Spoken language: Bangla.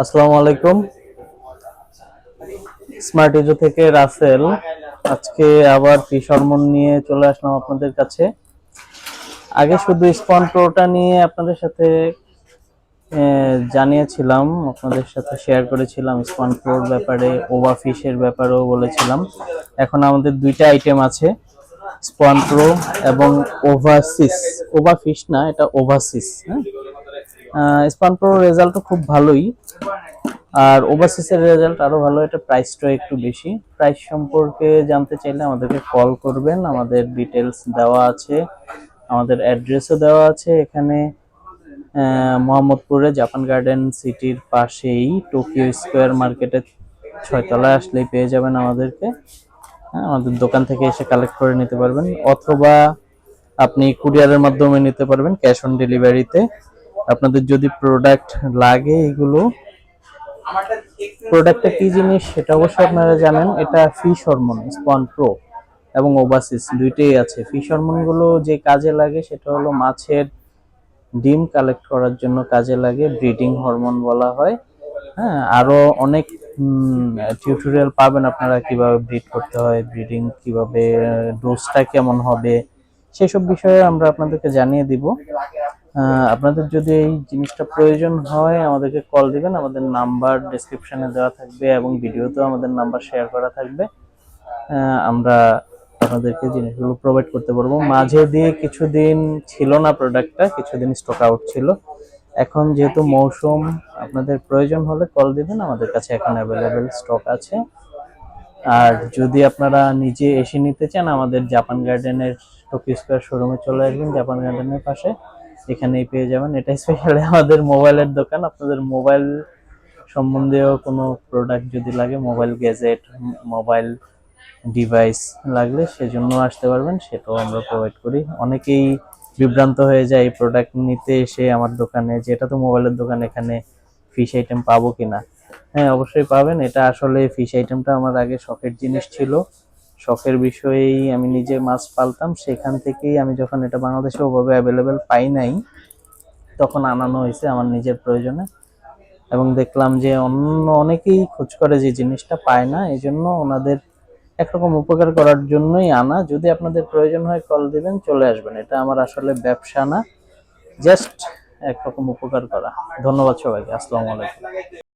আসসালামু আলাইকুম। স্মার্ট ইজো থেকে রাসেল আজকে আবার ফিশ নিয়ে চলে আসলাম আপনাদের কাছে। আগে শুধু স্পন প্রোটা নিয়ে আপনাদের সাথে জানিয়েছিলাম, আপনাদের সাথে শেয়ার করেছিলাম স্পন প্রোর ব্যাপারে ওভা ফিশের ব্যাপারেও বলেছিলাম। এখন আমাদের দুইটা আইটেম আছে স্পন প্রো এবং ওভাসিস ওভা ফিশ না, এটা ওভাসিস হ্যাঁ? স্পান প্রো রেজাল্টও খুব ভালোই। আর ওভারসিসের রেজাল্ট আরও ভালো এটা প্রাইসটা একটু বেশি। প্রাইস সম্পর্কে জানতে চাইলে আমাদেরকে কল করবেন। আমাদের ডিটেলস দেওয়া আছে আমাদের অ্যাড্রেসও দেওয়া আছে এখানে। মোহাম্মদপুরে জাপান গার্ডেন সিটির পাশেই টোকিও স্কোয়ার মার্কেটের ছয়তলায় আসলেই পেয়ে যাবেন আমাদেরকে। হ্যাঁ, আমাদের দোকান থেকে এসে কালেক্ট করে নিতে পারবেন। অথবা আপনি কুরিয়ারের মাধ্যমে নিতে পারবেন ক্যাশ অন ডেলিভারিতে আপনাদের যদি প্রোডাক্ট লাগে এগুলো প্রোডাক্টটা কি জিনিস সেটা অবশ্যই আপনারা জানেন, এটা ফিশ হরমোন স্পন প্রো এবং ওবাসিস দুইটাই আছে। ফিশ হরমোনগুলো যে কাজে লাগে সেটা হলো মাছের ডিম কালেক্ট করার জন্য কাজে লাগে ব্রিডিং হরমোন বলা হয়। হ্যাঁ আরও অনেক টিউটোরিয়াল পাবেন আপনারা কীভাবে ব্রিড করতে হয় ব্রিডিং কীভাবে ডোজটা কেমন হবে, সেসব বিষয়ে আমরা আপনাদেরকে জানিয়ে দিব। আপনাদের যদি এই জিনিসটা প্রয়োজন হয় আমাদেরকে কল দিবেন। আমাদের নাম্বার ডেসক্রিপশনে দেওয়া থাকবে এবং ভিডিওতেও আমাদের নাম্বার শেয়ার করা থাকবে। আমরা আপনাদেরকে জিনিসগুলো প্রোভাইড করতে পারব। মাঝে দিয়ে কিছুদিন ছিল না প্রোডাক্টটা কিছুদিন স্টক আউট ছিল। এখন যেহেতু মৌসুম আপনাদের প্রয়োজন হলে কল দিবেন। আমাদের কাছে এখন অ্যাভেলেবেল স্টক আছে। আর যদি আপনারা নিজে এসে নিতে চান আমাদের জাপান গার্ডেনের টোকিও স্কোয়ার শোরুমে চলে আসবেন জাপান গার্ডেনের পাশে। এখানেই পেয়ে যাবেন। এটা স্পেশালি আমাদের মোবাইলের দোকান। আপনাদের মোবাইল সম্বন্ধেও কোনো প্রোডাক্ট যদি লাগে, মোবাইল গ্যাজেট মোবাইল ডিভাইস লাগলে সেজন্য আসতে পারবেন, সেটাও আমরা প্রোভাইড করি। অনেকেই বিভ্রান্ত হয়ে যায় এই প্রোডাক্ট নিতে এসে আমার দোকানে, যে এটা তো মোবাইলের দোকান, এখানে ফিশ আইটেম পাবো কিনা? হ্যাঁ অবশ্যই পাবেন। এটা আসলে ফিশ আইটেমটা আমার আগে শখের জিনিস ছিল। শখের বিষয়েই আমি নিজে মাছ পালতাম, সেখান থেকেই আমি যখন এটা বাংলাদেশে ওভাবে অ্যাভেলেবেল পাই নাই, তখন আনানো হয়েছে আমার নিজের প্রয়োজনে। এবং দেখলাম যে অন্য অনেকেই খোঁজ করে যে জিনিসটা পায় না এই জন্য ওনাদের একরকম উপকার করার জন্যই আনা। যদি আপনাদের প্রয়োজন হয় কল দিবেন, চলে আসবেন। এটা আমার আসলে ব্যবসা না জাস্ট একরকম উপকার করা। ধন্যবাদ সবাইকে, আসসালামু আলাইকুম।